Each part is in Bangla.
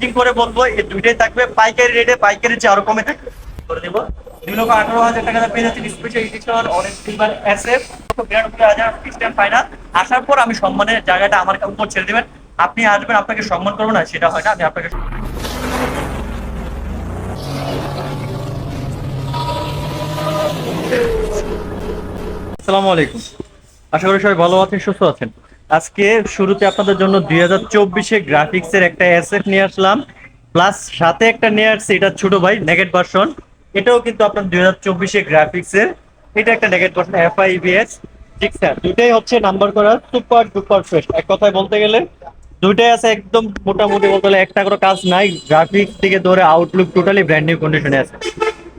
চ্যালেঞ্জিং করে বলব, এই দুইটাই থাকবে। পাইকারি রেটে পাইকারি চেয়ে আরও কমে থাকবে। করে দেবো। দুই লক্ষ আঠারো হাজার টাকা পেয়ে যাচ্ছেন special edition orange silver S F বিরানব্বই হাজার ফাইনাল আসার পর আমি সম্মানের জায়গাটা আমার উপর ছেড়ে দেবেন। আপনি আসবেন, আপনাকে সম্মান করব না, সেটা হয় না, আমি আপনাকে আসসালামু আলাইকুম। আশা করি সবাই ভালো আছেন, সুস্থ আছেন। আজকে শুরুতে আপনাদের জন্য দুই হাজার চব্বিশে গ্রাফিক্সের একটা অ্যাসেট নিয়ে আসলাম। প্লাস সাথে একটা নিয়ে আসছে, এটা ছোট ভাই নেগেট ভার্সন এটাও কিন্তু আপনার দুই হাজার চব্বিশে গ্রাফিক্সের এটা একটা naked version F I BS ঠিক স্যার দুইটাই হচ্ছে নাম্বার করা সুপার ডুপার ফ্রেশ এক কথায় বলতে গেলে, দুইটাই আছে একদম মোটামুটি বলতে গেলে একটা করে কাজ নাই। গ্রাফিক্স থেকে ধরে আউটলুক টোটালি ব্র্যান্ড নিউ কন্ডিশনে আছে।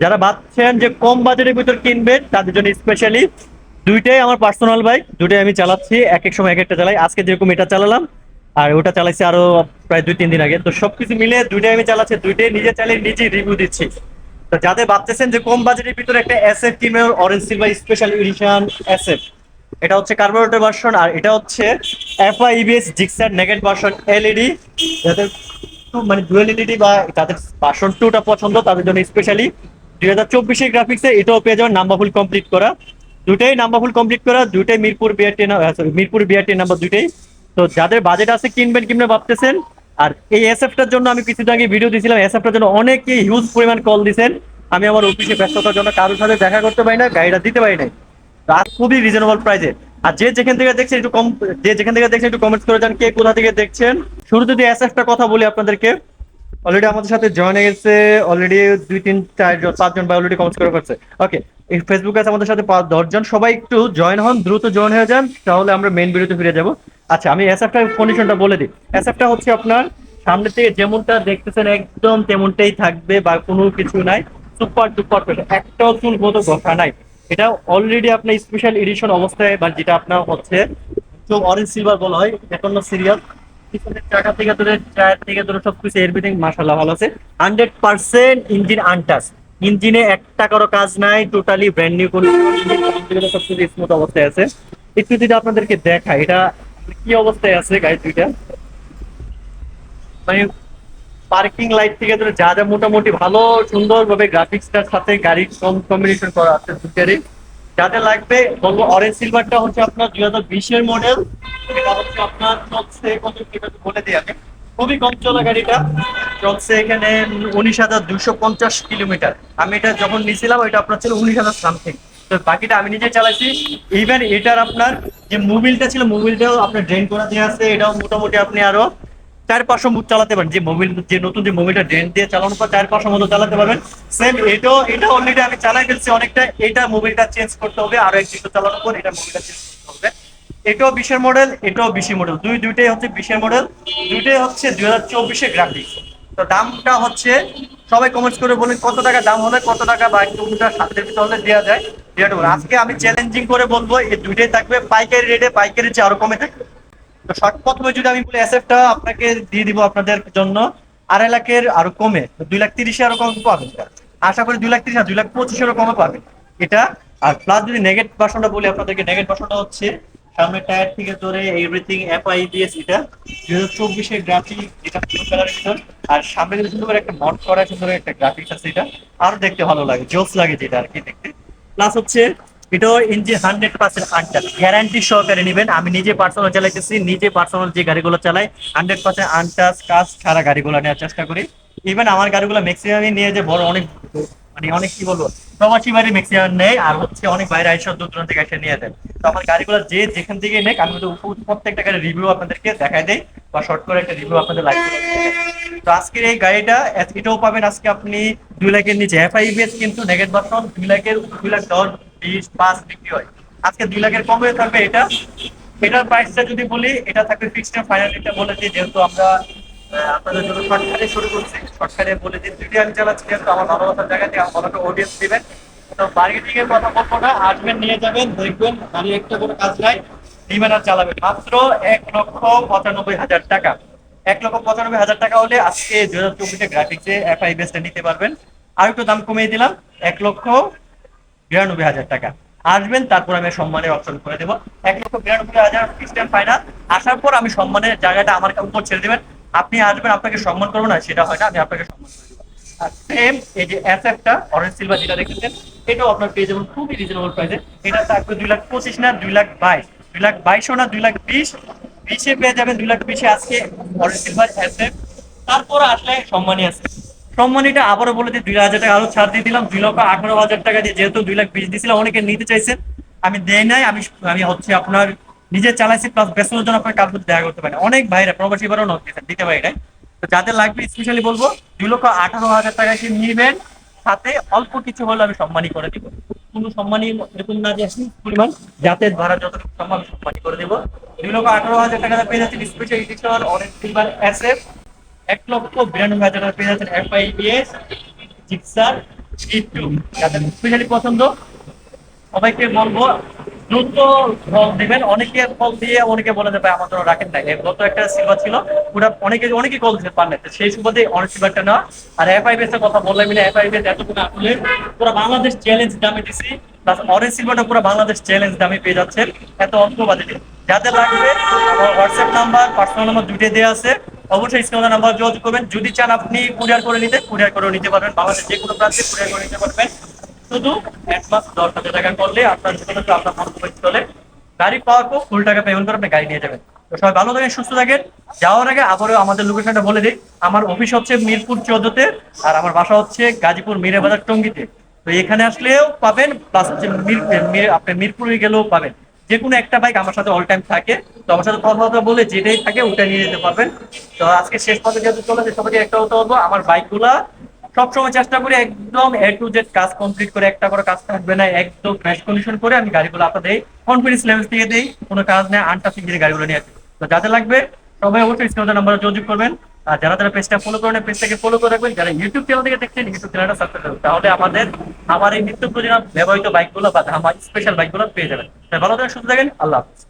যারা ভাবছেন যে কম বাজেটের ভিতর কিনবেন, তাদের জন্য স্পেশালি দুইটাই আমার পার্সোনাল বাইক দুইটাই আমি চালাচ্ছি, এক এক সময় এক একটা চালাই। আজকে যেরকম এটা চালালাম, আর ওটা চালাইছি আরও প্রায় দুই তিন দিন আগে। তো সবকিছু মিলে দুইটাই আমি চালাচ্ছি, দুইটাই নিজে চালিয়ে নিজে রিভিউ দিচ্ছি। তো যাদের ভাবতেছেন যে কম বাজেটের ভিতরে একটা এসএফ কিনবেন orange silver special edition SF এটা হচ্ছে কার্বোরেটর ভার্সন আর এটা হচ্ছে FI ABS Gixxer naked version LED যাদের মানে ডুয়েল এলইডি বা যাদের ভার্সন টুটা পছন্দ, তাদের জন্য স্পেশালি দুই হাজার চব্বিশের গ্রাফিক্সে এটাও পেয়ে যাবেন নাম্বার ফুল কমপ্লিট করা। দুটাই নাম্বার ফুল কমপ্লিট করা দুটাই Mirpur BRT Mirpur BRT number দুটাই তো যাদের বাজেট আছে কিনবেন কিনবেন ভাবতেছেন, আর এই এসএফটার জন্য আমি কিছুদিন আগে ভিডিও দিয়েছিলাম এসএফটার জন্য অনেকে হিউজ পরিমাণ কল দিছেন। আমি আমার অফিসে ব্যস্ততার জন্য কারোর সাথে দেখা করতে পারি না, গাড়িটা দিতে পারি নাই। আর খুবই রিজনেবল প্রাইসে আর যে যেখান থেকে দেখছেন একটু কম যে যেখান থেকে দেখছেন একটু কমেন্টস করে যান, কে কোথা থেকে দেখছেন। শুরুতে যদি এসএফটা কথা বলি আপনাদেরকে অলরেডি আমাদের সাথে জয়েন হয়ে গেছে অলরেডি দুই, তিন চারজন পাঁচজন ভাই অলরেডি কমেন্টস করে করছে। ওকে ফেসবুক আছে আমাদের সাথে পাঁচ দশজন সবাই একটু জয়েন হন, দ্রুত জয়েন হয়ে যান, তাহলে আমরা মেইন ভিডিওতে ফিরে যাব। আচ্ছা আমি এসএফটা কন্ডিশনটা বলে দিই। এসএফটা হচ্ছে আপনার সামনে থেকে যেমনটা দেখতেছেন একদম তেমনটাই থাকবে বা কোনো কিছু নাই। সুপার ডুপার পেটে, একটাও চুল মতো ঘষা নাই। এটা অলরেডি আপনার স্পেশাল এডিশন অবস্থায় বা যেটা আপনার হচ্ছে অরেঞ্জ সিলভার বলা হয়, একান্ন সিরিয়াল অবস্থায় আছে। একটু যদি আপনাদেরকে এটা কি অবস্থায় আছে গাড়ি দুইটা? মানে পার্কিং লাইট থেকে ধরে যা যা মোটামুটি ভালো সুন্দর সুন্দরভাবে গ্রাফিক্সটার সাথে গাড়ির কম্বিনেশন করা আছে দুটারই যাদের লাগবে, বলব অরেঞ্জ সিলভারটা হচ্ছে আপনার দুই হাজার বিশের মডেল এটা হচ্ছে আপনার চলছে কত বলে দিই আমি। খুবই কম চলা গাড়িটা। চলছে এখানে উনিশ হাজার দুশো পঞ্চাশ কিলোমিটার। আমি এটা যখন নিয়েছিলাম, ওইটা আপনার ছিল উনিশ হাজার সামথিং তো বাকিটা আমি নিজে চালাইছি। ইভেন এটার আপনার যে মোবিলটা ছিল মোবিলটাও আপনার ড্রেন করা দিয়ে আছে। এটাও মোটামুটি আপনি আরও চার পাঁচশো মুখ চালাতে পারেন। যে মোবিল যে নতুন যে মোবিলটা ড্রেন দিয়ে চালানোর পর চার পাঁচশো মতো চালাতে পারবেন। সেম এটাও, এটা অলরেডি আমি চালাই ফেলছি অনেকটা। এটা মোবিলটা চেঞ্জ করতে হবে, আরও এক দুটো চালানোর পর এটা মোবিলটা চেঞ্জ করতে হবে। এটাও বিশের মডেল এটাও বিশি মডেল দুই, দুইটাই হচ্ছে বিশের মডেল দুইটাই হচ্ছে দুই হাজার চব্বিশে গ্রাফিক্স তো দামটা হচ্ছে, সবাই কমেন্টস করে বলেন কত টাকা দাম হলে কত টাকা বা কিলোমিটার সাথে ভিতরে হলে দেওয়া যায়। আজকে আমি চ্যালেঞ্জিং করে বলব, এই দুইটাই থাকবে। পাইকারি রেটে পাইকারি চেয়ে আরও কমে থাকবে। তো শর্ট প্রথমে যদি আমি বলি এসএফটা আপনাকে দিয়ে দিব আপনাদের জন্য আড়াই লাখের আরও কমে দুই লাখ তিরিশে আরও কম পাবেন। আশা করি দুই লাখ তিরিশ দুই লাখ পঁচিশেরও কমে পাবেন। এটা, আর প্লাস যদি নেগেট ভার্সনটা বলি, আপনাদেরকে নেগেট ভার্সনটা হচ্ছে সামনে টায়ার থেকে ধরে এভরিথিং এফআইবিএস এটা দুই হাজার চব্বিশের গ্রাফিক এটা আর সামনে যদি সুন্দর একটা মড করা সুন্দর একটা গ্রাফিক্স আছে এটা, আরও দেখতে ভালো লাগে, জোস লাগে যেটা আর কি দেখতে। প্লাস হচ্ছে এটাও engine hundred percent untouch guarantee সহকারে নেবেন। আমি নিজে পার্সোনাল চালাইতেছি, নিজে পার্সোনাল যে গাড়িগুলো চালাই, হান্ড্রেড পার্সেন্ট আনটাচ কাজ ছাড়া গাড়িগুলো নেওয়ার চেষ্টা করি। ইভেন আমার গাড়িগুলো ম্যাক্সিমামই নিয়ে যে বড় অনেক মানে অনেক কি বলব প্রবাসী বাড়ি ম্যাক্সিমাম নেই আর হচ্ছে অনেক বাইরে আইসব দূর দূরান্ত থেকে এসে নিয়ে দেয় তো আমার গাড়িগুলো যে যেখান থেকে নেক, আমি তো প্রত্যেকটা গাড়ির রিভিউ আপনাদেরকে দেখাই দেয় বা শর্ট করে একটা রিভিউ আপনাদের লাগবে তো আজকের এই গাড়িটা এটাও পাবেন আজকে আপনি দুই লাখের নিচে। এফআইবিএস কিন্তু নেগেট বাটন দুই লাখের দুই লাখ দশ বিশ, পাঁচ বিক্রি হয়। আজকে দুই লাখের কম হয়ে থাকবে এটা। এটার প্রাইসটা যদি বলি, এটা থাকবে ফিক্সড ফাইনাল এটা বলে দিই, যেহেতু আমরা আপনাদের জন্য শর্টকাটে শুরু করছি। শর্টকাটে বলে দিই দুইটি আমি চালাচ্ছি, যেহেতু আমার ভালোবাসার জায়গাতে আমার ভালো অডিয়েন্স দিবেন। তো মার্কেটিং এর কথা বলব না আসবেন নিয়ে যাবেন, দেখবেন গাড়ি একটা কোনো কাজ নাই নিবেন আর চালাবেন। মাত্র এক লক্ষ পঁচানব্বই হাজার টাকা। এক লক্ষ পঁচানব্বই হাজার টাকা হলে আজকে দুই হাজার চব্বিশে গ্রাফিক্সে এফআই বেসটা নিতে পারবেন। আর একটু দাম কমিয়ে দিলাম, এক লক্ষ বিরানব্বই হাজার টাকা। আসবেন, তারপর আমি সম্মানের অপশন করে দেবো। এক লক্ষ বিরানব্বই হাজার ফিক্সড ফাইনাল আসার পর আমি সম্মানের জায়গাটা আমার উপর ছেড়ে দেবেন। আপনি আসবেন, আপনাকে সম্মান করব না, সেটা হয় না, আমি আপনাকে সম্মান করে সেম এই যে এসএফটা অরেঞ্জ সিলভার যেটা দেখেছেন এটাও আপনার পেয়ে যাবেন খুবই রিজনেবল প্রাইসে এটা থাকবে দুই লাখ পঁচিশ না, দুই লাখ বাইশ। দুই লাখ বাইশও না, দুই লাখ বিশ। বিশে পেয়ে যাবেন, দুই লাখ বিশে আজকে অরেঞ্জ সিলভার এসএফ তারপর আসলে সম্মানী আছে। সম্মানীটা আবারও বলে দিই, দুই হাজার টাকা আরও ছাড় দিয়ে দিলাম। দুই লক্ষ আঠারো হাজার টাকা দিয়ে যেহেতু দুই লাখ বিশ দিয়েছিলাম অনেকে নিতে চাইছেন। আমি দেই নাই, আমি আমি হচ্ছে আপনার নিজে চালাইছি প্লাস বেসনের জন্য আপনার কালকে দেখা করতে পারি। অনেক ভাইরা, প্রবাসী ভাইরাও নক দিয়েছেন, দিতে পারি তো যাদের লাগবে স্পেশালি বলব, দুই লক্ষ আঠারো হাজার টাকা কি নিবেন। সাথে অল্প কিছু হলে আমি সম্মানী করে দিব। কোনো সম্মানী এরকম না যে পরিমাণ। যাতে ভাড়া যতটুকু সম্মানী করে দিব। দুই লক্ষ আঠারো হাজার টাকা পেয়ে যাচ্ছেন স্পেশাল অরেঞ্জ সিলভার এসএফ এক লক্ষ বিরানব্বই হাজার টাকা পেয়ে যাচ্ছেন এফআইবিএস জিক্সার টু যাদের স্পেশালি পছন্দ, সবাইকে বলব, দ্রুত ফল দিবেন। অনেকে ফল দিয়ে অনেকে বলে দেবে আমার জন্য রাখেন নাই। গত একটা সিলভার ছিল, ওটা অনেকে অনেকে কল দিতে পারেন সেই সুবাদে অনেক সিলভারটা নেওয়া। আর এফআইবিএস এর কথা বললাম না এফআইবিএস এতটুকু আসলে পুরো বাংলাদেশ চ্যালেঞ্জ দামে দিছি। প্লাস অরেঞ্জ সিলভারটা পুরো বাংলাদেশ চ্যালেঞ্জ দামে পেয়ে যাচ্ছেন। এত অল্প বাজেটে। যাদের লাগবে হোয়াটসঅ্যাপ নাম্বার পার্সোনাল নাম্বার দুইটাই দেওয়া আছে। অবশ্যই স্ক্রিনে নাম্বার যোগাযোগ করবেন। যদি চান আপনি কুরিয়ার করে নিতে কুরিয়ার করে নিতে পারবেন। বাংলাদেশ যে কোনো প্রান্তে কুরিয়ার করে নিতে পারবেন। শুধু অ্যাডভান্স দশ হাজার টাকা করলে আপনার শুধুমাত্র আপনার মন্তব্য চলে গাড়ি পাওয়ার পর ফুল টাকা পেমেন্ট করে আপনি গাড়ি নিয়ে যাবেন। তো সবাই ভালো থাকেন, সুস্থ থাকেন। যাওয়ার আগে আবারও আমাদের লোকেশনটা বলে দিই। আমার অফিস হচ্ছে মিরপুর চোদ্দতে আর আমার বাসা হচ্ছে গাজীপুর মিরাবাজার টঙ্গিতে। তো এখানে আসলেও পাবেন প্লাস হচ্ছে মির- মির- আপনি মিরপুরে গেলেও পাবেন। যে কোনো একটা বাইক আমার সাথে অল টাইম থাকে। তো আমার সাথে কথাবার্তা বলে যেটাই থাকে ওটা নিয়ে যেতে পারবেন। তো আজকে শেষ পথে যেহেতু চলে যায় সবাইকে একটা কথা বলব, আমার বাইকগুলা সবসময় চেষ্টা করি একদম এ টু জেড কাজ কমপ্লিট করে একটা করে কাজ থাকবে না, একদম ফ্রেশ কন্ডিশন করে আমি গাড়িগুলো আপনাদের কনফিডেন্স লেভেল থেকে দিই, কোনো কাজ নেই আনটাচিং দিয়ে গাড়িগুলো নিয়ে আসি। তো যাতে লাগবে, সবাই অবশ্যই স্ক্রিনে নাম্বারে যোগাযোগ করবেন। আর যারা যারা পেজটা ফলো করেন পেজটাকে ফলো করে রাখবেন। যারা ইউটিউব চ্যানেল থেকে দেখছেন ইউটিউব চ্যানেলটা সাবস্ক্রাইব তাহলে আমাদের, আমার এই নিত্য প্রয়োজন ব্যবহৃত বাইকগুলো বা আমার স্পেশাল বাইকগুলো পেয়ে যাবেন। ভালো থাকেন, সুস্থ থাকেন। আল্লাহ হাফিজ।